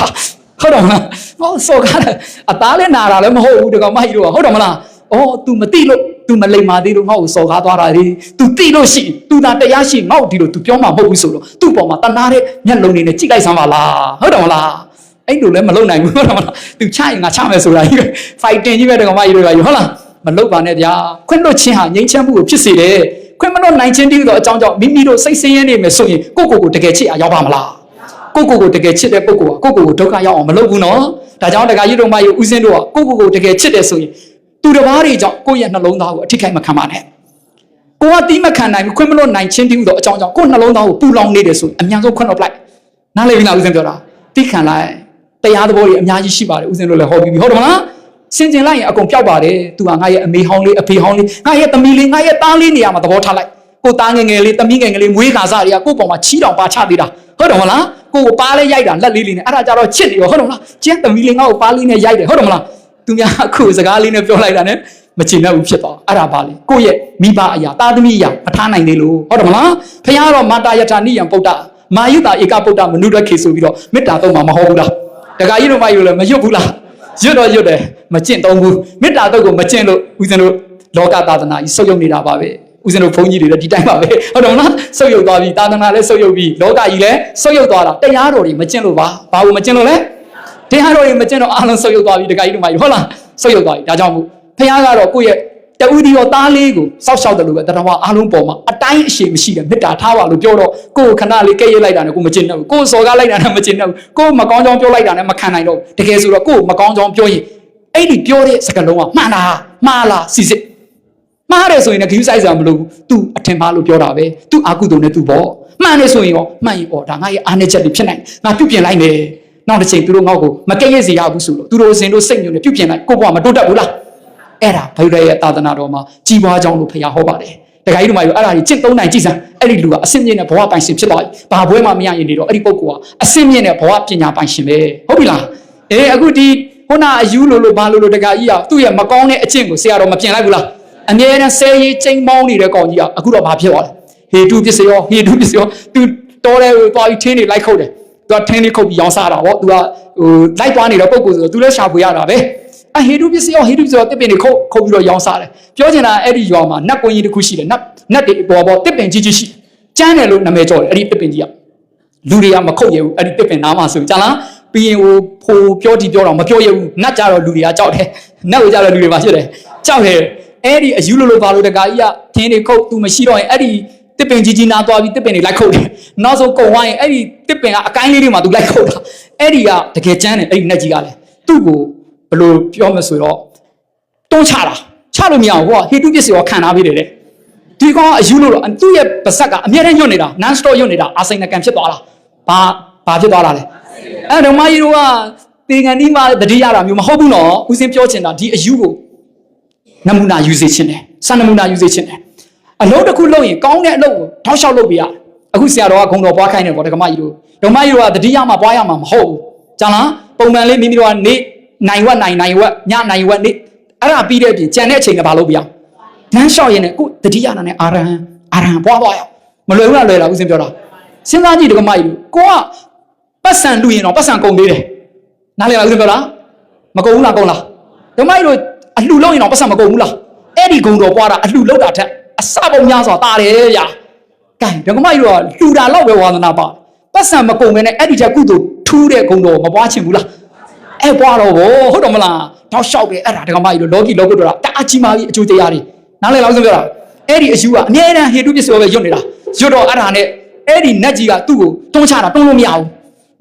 ဟုတ်တယ်မလားငါ့ကိုစော်ကားတယ်အသားလည်းနာတာလည်းမဟုတ်ဘူးတကောင်မကြီးတို့ကဟုတ်တယ်မလား အော် तू မသိလို့ तू မလိမ္မာသေးလို့ငါ့ကိုစော်ကားသွားတာလေ तू သိလို့ရှိ तू သာတရားရှိငါ့ကိုဒီလို तू ပြောမှာမဟုတ်ဘူးဆိုတော့သူ့ပေါ်မှာတနာတဲ့မျက်လုံးတွေနဲ့ကြည့်လိုက်စမ်းပါလားဟုတ်တယ်မလားအဲ့လိုလည်းမလုပ်နိုင်ဘူးဟုတ်တယ်မလား तू ချရင်ငါချမယ်ဆိုတာကြီးပဲ fighting ကြီးပဲတကောင်မကြီးတို့ကဟုတ်လားမလုပ်ပါနဲ့ဗျာခွင့်လွတ်ခြင်းဟာငြိမ်းချမ်းမှုကိုဖြစ်စေတယ်ခွင့်မလွတ်နိုင်ခြင်းတည်းသောအကြောင်းကြောင့်မိမိတို့စိတ်ဆင်းရဲနေမယ်ဆိုရင်ကိုယ့်ကိုယ်ကိုတကယ်ချစ်အောင်ရောက်ပါမလားကိုယ့်ကိုယ်ကိုတကယ်ချစ်တဲ့ပုဂ္ဂိုလ်ကကိုယ့်ကိုယ်ကိုဒုက္ခရောက်အောင်မလုပ်ဘူးနော်ဒါကြောင့်တခါကြီးတို့မကြီးဦးစင်းတို့ကကိုယ့်ကိုယ်ကိုတကယ်ချစ်တယ်ဆိုရင် သူတစ်ပါးတွေကြောင့်ကိုယ့်ရဲ့နှလုံးသားကိုအထိခိုက်မခံပါနဲ့ကိုကတီးမခံနိုင်ဘူးခွင့်မလွတ်နိုင်ခြင်းတည်းသောအကြောင်းကြောင့်ကိုယ့်နှလုံးသားကိုပူလောင်နေတယ်ဆိုရင်အမြန်ဆုံးခွင့်လွတ်လိုက်နားလည်ပြီလားဦးစင်းပြောတာတီးခံလိုက်တရားသဘောတွေအများကြီးရှိပါတယ်ဦးစင်းတို့လည်းဟောပြီးပြီဟုတ်တယ်မလားစင်ကျင်လိုက်ရင်အကုန်ပျောက်ပါတယ်သူကငါရဲ့အမေဟောင်းလေးအဖေဟောင်းလေးငါရဲ့သမီးလေးငါရဲ့သားလေးနေရာမှာသဘောထားလိုက်ကိုသားငယ်ငယ်လေးသမီးငယ်ငယ်လေးမွေးခါစားတွေကကိုယ့်ပေါ်မှာချီးတောင်ပါချသေးတာဟုတ်တယ်မလားကိုကိုပါးလေးရိုက်တာလက်လေးလေးနဲ့အဲ့ဒါကြတော့ချစ်နေရောဟုတ်တယ်မလားကျန်းသမီးလေးငါ့ကိုပါးလေးနဲ့ရိုက်တယ်ဟုတ်တယ်မလား သူများအခုစကားလေးနဲ့ပြောလိုက်တာ ਨੇ မချင်တော့ဘူးဖြစ်သွားအဲ့ဒါပါလေကိုယ့်ရဲ့မိဘအရာသားသမီးအရာမထားနိုင်သေးလို့ဟုတ်တယ်မလားဖခင်ကတော့မာတာယထာနိယံပုဒ္ဒမာယုတာဧကပုဒ္ဒမနုရခေဆိုပြီးတော့မေတ္တာတော့မှာမဟုတ်ဘူးလားတခါကြီးတို့မယူလည်းမရွတ်ဘူးလားရွတ်တော့ရွတ်တယ်မကျင့်တော့ဘူးမေတ္တာတော့ကိုမကျင့်လို့ဦးဇင်းတို့လောကသာသနာကြီးဆုပ်ယုပ်နေတာပါပဲဦးဇင်းတို့ဘုန်းကြီးတွေလည်းဒီတိုင်းပါပဲဟုတ်တယ်မလားဆုပ်ယုပ်သွားပြီသာသနာလည်းဆုပ်ယုပ်ပြီလောကကြီးလည်းဆုပ်ယုပ်သွားတာတရားတော်တွေမကျင့်လို့ပါဘာလို့မကျင့်လို့လဲ တရားတော်တွေမကျင့်တော့အားလုံးဆုပ်ယုပ်သွားပြီတခါကြီးတို့မယူဟုတ်လားဆုပ်ယုပ်သွားပြီဒါကြောင့်မို့ဖခင်ကတော့ကိုယ့်ရဲ့တဦးဒီရောသားလေးကိုစောက်ရှောက်တယ်လို့ပဲတရားဝအားလုံးပေါ်မှာအတိုင်းအရှိမရှိတယ်မေတ္တာထားပါလို့ပြောတော့ကိုယ်ခဏလေးကဲ့ရဲ့လိုက်တာနဲ့ကိုမကျင်တော့ဘူးကိုယ်စော်ကားလိုက်တာနဲ့မကျင်တော့ဘူးကိုယ်မကောင်းကြောင်ပြောလိုက်တာနဲ့မခံနိုင်တော့ဘူးတကယ်ဆိုတော့ကိုယ်မကောင်းကြောင်ပြောရင်အဲ့ဒီပြောတဲ့စကားလုံးကမှန်လားမှားလားစီစစ်မှားတယ်ဆိုရင်လည်းဂရုစိုက်စရာမလိုဘူး तू အထင်မှားလို့ပြောတာပဲ तू အာကုတုံနဲ့ तू ပေါ့မှန်တယ်ဆိုရင်ရောမှန်ရင်ပေါ့ဒါငါရဲ့အားနည်းချက်တွေဖြစ်နိုင်ငါပြုတ်ပြင်လိုက်မယ် နောက်တစ်ချိန်သူတို့ငေါ့ကိုမကဲ့ရဲ့စေရဘူးဆိုတော့သူတို့စင်တို့စိတ်ညွတ်နေပြုတ်ပြင်လိုက်ကိုယ့်ဘဝမတိုးတက်ဘူးလားအဲ့ဒါဘုရားရဲ့သာသနာတော်မှာကြီးပွားကြောင်းလို့ဖခင်ဟောပါတယ်တခါကြီးတို့မှပြောအဲ့ဒါကြီးကျင့်သုံးနိုင်ကြည်စမ်းအဲ့ဒီလူကအစင်မြင့်တဲ့ဘဝပိုင်ရှင်ဖြစ်သွားပြီဘာဘွဲမှမရရင်နေတော့အဲ့ဒီပုဂ္ဂိုလ်ကအစင်မြင့်တဲ့ဘဝပညာပိုင်ရှင်ပဲဟုတ်ပြီလားအေးအခုဒီခုနအယူလို့လို့ဘာလို့လို့တခါကြီးကသူ့ရဲ့မကောင်းတဲ့အကျင့်ကိုဆရာတော်မပြင်လိုက်ဘူးလားအမြဲတမ်းဆဲရေးချိန်မောင်းနေတဲ့ကောင်ကြီးကအခုတော့ဘာဖြစ်သွားလဲဟေတုပစ္စယောဟေတုပစ္စယောသူတော်တယ်သွားပြီးထင်းနေလိုက်ခုတ်တယ် သူကထင်းလေးခုတ်ပြီးရောင်းစားတာဗောသူကဟိုလိုက်သွားနေတဲ့ပုဂ္ဂိုလ်ဆိုတော့သူလည်းရှာဖွေရတာပဲအဟေတုပစ္စယောဟေတုပစ္စယောတစ်ပင်တွေခုတ်ခုတ်ပြီးတော့ရောင်းစားတယ်ပြောချင်တာအဲ့ဒီရွာမှာနတ်ကွင်းကြီးတစ်ခုရှိတယ်နတ်နတ်တွေပေါ်ပေါ်တစ်ပင်ကြီးကြီးရှိကျန်းတယ်လို့နာမည်ကျော်တယ်အဲ့ဒီတစ်ပင်ကြီးကလူတွေကမခုတ်ရဘူးအဲ့ဒီတစ်ပင်နားမှာဆိုကြလားပြီးရင်ဟိုဖိုးပြောတီပြောတော့မပြောရဘူးနတ်ကြတော့လူတွေကကြောက်တယ်နတ်ကိုကြတော့လူတွေပါဖြစ်တယ်ကြောက်တယ်အဲ့ဒီအယူလိုလိုပါလို့တကာကြီးကခင်းတွေခုတ်သူမရှိတော့ရင်အဲ့ဒီ တစ်ပင်ကြီးကြီးနားသွားပြီးတစ်ပင်တွေလိုက်ခုတ်တယ်နောက်ဆုံးကုံဝိုင်းရင်အဲ့ဒီတစ်ပင်ကအကိုင်းလေးတွေမှာသူလိုက်ခုတ်တာအဲ့ဒီကတကယ်ကျန်းတယ်အဲ့ဒီနတ်ကြီးကလည်းသူ့ကိုဘယ်လိုပြောမလဲဆိုတော့တွန်းချတာချလို့မရဘူးဟိုကဟေတုပစ္စည်းကိုခံထားပေးတယ်တဲ့ဒီကောင်ကအယူလို့တော့သူ့ရဲ့ပါဇက်ကအမြဲတမ်းညွတ်နေတာ non stop ညွတ်နေတာအာစိန်နကန်ဖြစ်သွားတာဘာဘာဖြစ်သွားတာလဲအဲ့တော့မကြီးတို့ကတေကန်ဒီမှာတတိရတာမျိုးမဟုတ်ဘူးနော်ဦးစင်းပြောချင်တာဒီအယူကိုနမူနာယူစေချင်တယ်စံနမူနာယူစေချင်တယ် အလုံးတစ်ခုလုပ်ရင်ကောင်းတဲ့အလုပ်ကိုထောက်လျှောက်လုပ်ပြရအခုဆရာတော်ကဂုံတော်ပွားခိုင်းတယ်ဗောဒကမကြီးတို့ဓမ္မကြီးတို့ကတတိယမှာပွားရမှာမဟုတ်ဘူးကျန်လားပုံမှန်လေးမိမိတို့ကနေနိုင်ဝက်နိုင်နိုင်ဝက်ညနိုင်ဝက်နေအဲ့ဒါပြီးတဲ့အပြင်ကြံတဲ့အချိန်ကဘာလုပ်ပြအောင်နန်းလျှောက်ရင်လည်းကိုတတိယနာနဲ့အာရဟံအာရဟံပွားသွားရအောင်မလွယ်ဘူးလားလွယ်လားဦးစင်ပြောတာစဉ်းစားကြည့်ဒကမကြီးတို့ကိုကပတ်စံလူရင်တော့ပတ်စံကုန်သေးတယ်နားလည်လားဦးစင်ပြောတာမကုန်ဘူးလားကုန်လားဒကမကြီးတို့အလှလုံးရင်တော့ပတ်စံမကုန်ဘူးလားအဲ့ဒီဂုံတော်ပွားတာအလှလောက်တာထက် အစပေါင်းများစွာပါတယ်ဗျာကဲဒကမကြီးတော့လှူတာတော့ပဲဝါသနာပါပတ်စံမကုန်ပဲနဲ့အဲ့ဒီချက်ကုသိုလ်ထူးတဲ့ဂုဏ်တော်မပွားချင်ဘူးလားအဲ့ပွားတော့ဘောဟုတ်တော့မလားတော့လျှောက်ပဲအဲ့ဒါဒကမကြီးတော့လောကီလောကုတ္တရာတအားကြီးမာကြီးအကျိုးတရားတွေနားလည်လောက်ဆုံးပြောတာအဲ့ဒီအယူကအမြဲတမ်းဟေတုပစ္စယောပဲယွတ်နေတာယွတ်တော့အဲ့ဒါနဲ့အဲ့ဒီနတ်ကြီးကသူ့ကိုတွန်းချတာတွန်းလို့မရဘူး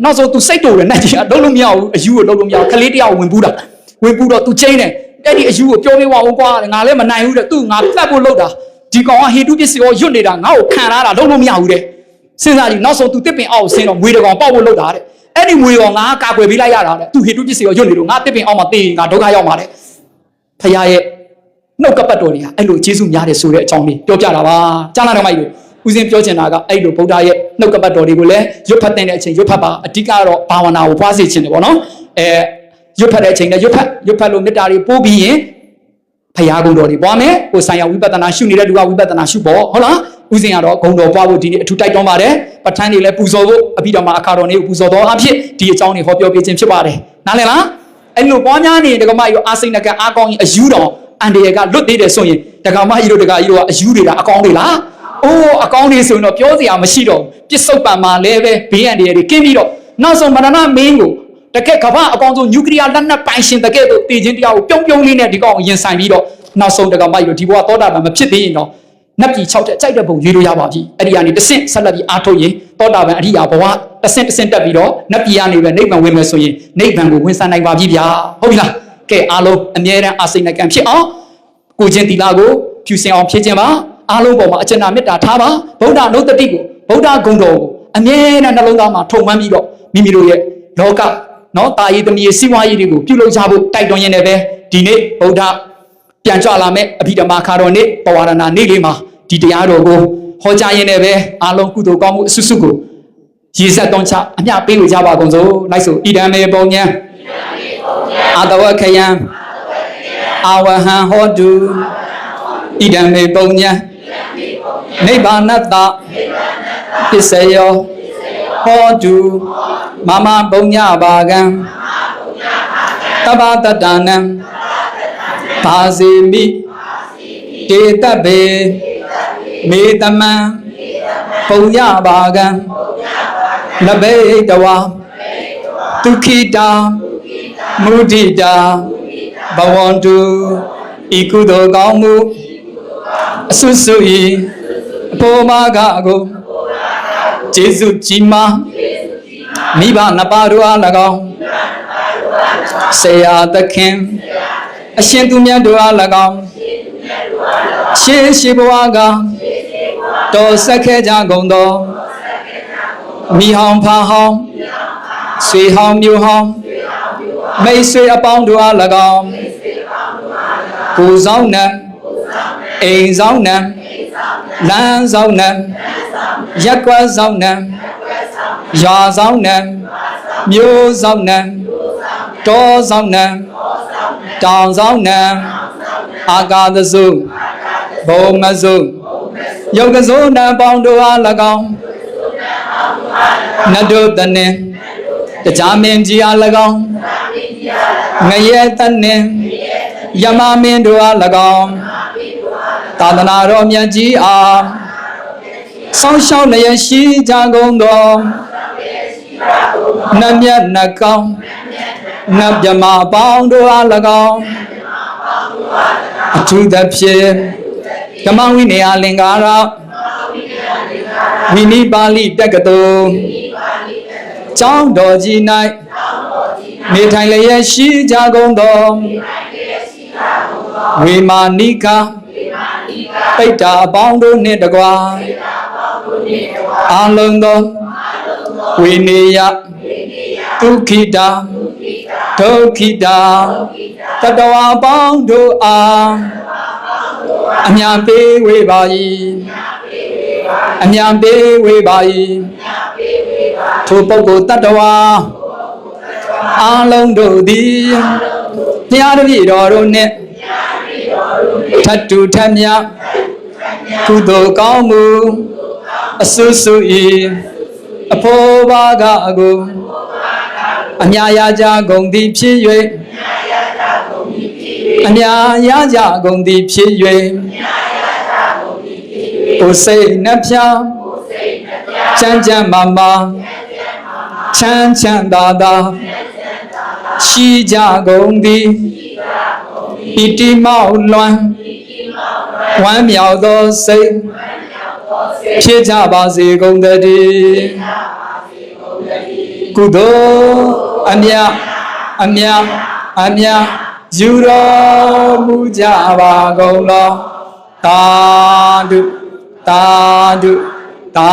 နောက်ဆုံးသူစိတ်တူတယ်နတ်ကြီးကလုံးလို့မရဘူးအယူကိုလုံးလို့မရဘူးကလေးတယောက်ဝင်ပူးတာဝင်ပူးတော့သူချိန်တယ်အဲ့ဒီအယူကိုပြောပေးဝအောင်ကွာငါလည်းမနိုင်ဘူးတဲ့သူ့ငါတက်ဖို့လုပ်တာ ဒီကောင်ကဟေတုပစ္စယောရွတ်နေတာငါ့ကိုခံရတာလုံးလို့မရဘူးတဲ့စဉ်းစားကြည့်နောက်ဆုံး तू တစ်ပင်အောက်ဆင်းတော့မွေတကောင်ပေါက်ဖို့လုပ်တာတဲ့အဲ့ဒီမွေကောင်ငါကာကွယ်ပေးလိုက်ရတာတဲ့ तू ဟေတုပစ္စယောရွတ်နေလို့ငါတစ်ပင်အောက်မှာတေးငါဒုက္ခရောက်မှာတဲ့ဖခင်ရဲ့နှုတ်ကပတ်တော်တွေကအဲ့လိုကျေးဇူးများတယ်ဆိုတဲ့အကြောင်းလေးပြောပြတာပါကြားလာတော့မိုက်လို့ဦးစင်းပြောချင်တာကအဲ့လိုဗုဒ္ဓရဲ့နှုတ်ကပတ်တော်တွေကိုလည်းရွတ်ဖတ်တဲ့အချိန်ရွတ်ဖတ်ပါအဓိကတော့ဘာဝနာကိုပွားစေခြင်းတယ်ပေါ့နော်အဲရွတ်ဖတ်တဲ့အချိန်လည်းရွတ်ဖတ်ရွတ်ဖတ်လို့မေတ္တာတွေပို့ပြီးရင် ဖရာဂုဏ်တော်တွေပွားမယ်ကိုဆိုင်ရဝိပဿနာရှုနေတဲ့လူကဝိပဿနာရှုပေါ့ဟုတ်လားဦးစင်းကတော့ဂုဏ်တော်ပွားဖို့ဒီနေ့အထူးတိုက်တွန်းပါတယ်ပဋ္ဌာန်းတွေလည်းပူဇော်ဖို့အပြီးတော့မှအခါတော်လေးကိုပူဇော်တော်အဖြစ်ဒီအကြောင်းတွေဟောပြောပေးခြင်းဖြစ်ပါတယ်နားလည်လားအဲ့လိုပွားများနေတဲ့ကမကြီးရောအာစိတ်နကအာကောင်းရင်အယူတော်အန်ဒီရကလွတ်သေးတယ်ဆိုရင်တက္ကမကြီးတို့တက္ကကြီးတို့ကအယူတွေလားအကောင်းတွေလားအိုးအကောင်းတွေဆိုရင်တော့ပြောစရာမရှိတော့ဘူးပြစ္ဆုတ်ပံမှာလည်းပဲဘေးအန်ဒီရတွေကင်းပြီးတော့နောက်ဆုံးမရဏမင်းကို တကက်ကမ္ဘာအကောင်ဆုံးနျူကလ িয়ার လက်နက်ပိုင်ရှင်တကက်တို့တည်ခြင်းတရားကိုပြုံးပြုံးလေးနဲ့ဒီကောင်ကိုရင်ဆိုင်ပြီးတော့နောက်ဆုံးတက္ကမကြီးတို့ဒီဘဝသောတာပန်မဖြစ်သေးရင်တော့နတ်ပြည်6တက်ကြိုက်တဲ့ပုံရွေးလို့ရပါပြီအဲ့ဒီကနေတဆင့်ဆက်လက်ပြီးအားထုတ်ရင်သောတာပန်အရိယာဘဝတဆင့်တဆင့်တက်ပြီးတော့နတ်ပြည်ကနေပဲနိဗ္ဗာန်ဝင်မယ်ဆိုရင်နိဗ္ဗာန်ကိုဝင်ဆိုင်နိုင်ပါပြီဗျာဟုတ်ပြီလားကဲအားလုံးအမြဲတမ်းအာစိတ်နဲ့ကံဖြစ်အောင်ကိုချင်းတီလာကိုဖြူစင်အောင်ဖြည့်ခြင်းပါအားလုံးပေါ်မှာအကျဉ်းနာမေတ္တာထားပါဗုဒ္ဓနုတ္တိကိုဗုဒ္ဓဂုဏ်တော်ကိုအမြဲတမ်းနှလုံးသားမှာထုံမှန်းပြီးတော့မိမိတို့ရဲ့လောက နော်တာယီတမီစီးပွားရေးတွေကိုပြုလုပ်ကြဖို့တိုက်တွန်းရင်းနဲ့ပဲဒီနေ့ဗုဒ္ဓပြန်ကြွလာမဲ့အဘိဓမ္မာခါတော်နေ့ပဝရဏနေ့လေးမှာဒီတရားတော်ကိုဟောကြားရင်းနဲ့ပဲအားလုံးကုသိုလ်ကောင်းမှုအစွတ်စွတ်ကိုရည်ဆက်သွန်းချအမျှပေးလို့ကြပါကုန်စို့လိုက်ဆိုဣဒံမေပုံညာအာတဝခယံအာဝဟံဟောတုဣဒံမေပုံညာနိဗ္ဗာနတ္တပစ္စယော ဟောတုမမပုံညာဘာကံတပ္ပတတ္တနံဘာစီမိတေတဗ္ဗေမေတမံပုံညာဘာကံနဘေတဝါဒုခိတာမုဒိတာဘဝန္တုဤကုသိုလ်ကောင်းမှုအဆွဆွဤအပေါ်မာကကို ကျေးဇူးကြီးမားမိဘနှစ်ပါးတို့အား၎င်းဆရာသခင်အရှင်သူမြတ်တို့အား၎င်းရှေးရှိဘဝကတော်ဆက်ခဲ့ကြကုန်သောမိဟောင်ဖာဟောင်းဆွေဟောင်းမျိုးဟောင်းမိတ်ဆွေအပေါင်းတို့အား၎င်းကိုယ်ဆောင်နံအိမ်ဆောင်နံ လမ်းဆောင်နံရက်ကွက်ဆောင်နံရွာဆောင်နံမြို့ဆောင်နံတောဆောင်နံတောင်ဆောင်နံအာကာသစုဘုံမစုယုတ်ကစိုးနံပေါင်းတို့အား၎င်းနတ်တို့တနှင်တရားမင်းကြီးအား၎င်းငရဲတနှင်ယမမင်းတို့အား၎င်း သာသနာတော်မြတ်ကြီးအားဆောင်းရှောင်းလျက်ရှိကြကုန်သောနတ်မြတ်နှကောင်းနတ်မြမပေါင်းတို့အား၎င်းအထူးသဖြင့်ဓမ္မဝိနည်းအလင်္ကာရဝိနိပါဠိတက္ကသိုလ်ကျောင်းတော်ကြီး၌နေထိုင်လျက်ရှိကြကုန်သောဝေမာနိကာ ပိဋ္ဌာအပေါင်းတို့နှင့်တကွာအာလုံးသောဝိနေယဒုက္ခိတာဒုက္ခိတာတတဝါပေါင်းတို့အားအမြတ်ပေးဝေပါ၏အမြတ်ပေးဝေပါ၏ထိုပုဂ္ဂိုလ်တတဝါအာလုံးတို့သည်တရားတပည့်တော်တို့နှင့် ထတ်တူထတ်မြတ်ကုသိုလ်ကောင်းမှုအဆုစုဤအဖို့ဘာကအကိုအမြာရကြကုန်သည်ဖြစ်၍အမြာရကြကုန်သည်ဖြစ်၍ကိုယ်စိတ်နှဖျားချမ်းချမ်းမာမာချမ်းချမ်းသာသာ ရှိကြကုန်သည်ဣတိမောက်လွန်ဝမ်းမြောက်သောစိတ်ဖြစ်ကြပါစေကုန်သတည်းကုသိုလ်အမြတ်အမြတ်အမြတ်ယူတော်မူကြပါကုန်လောတာဓုတာဓုတာ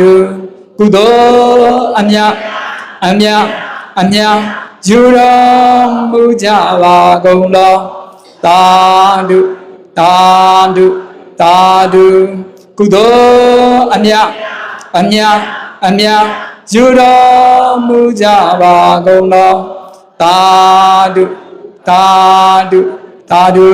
ဓုကုသိုလ်အမြတ်အမြတ်အမြတ် ယူတော်မူကြပါကုန်လောတာဓုတာဓုတာဓုကုသိုလ်အမြတ်အမြတ်အမြတ်ယူတော်မူကြပါကုန်လောတာဓုတာဓုတာဓု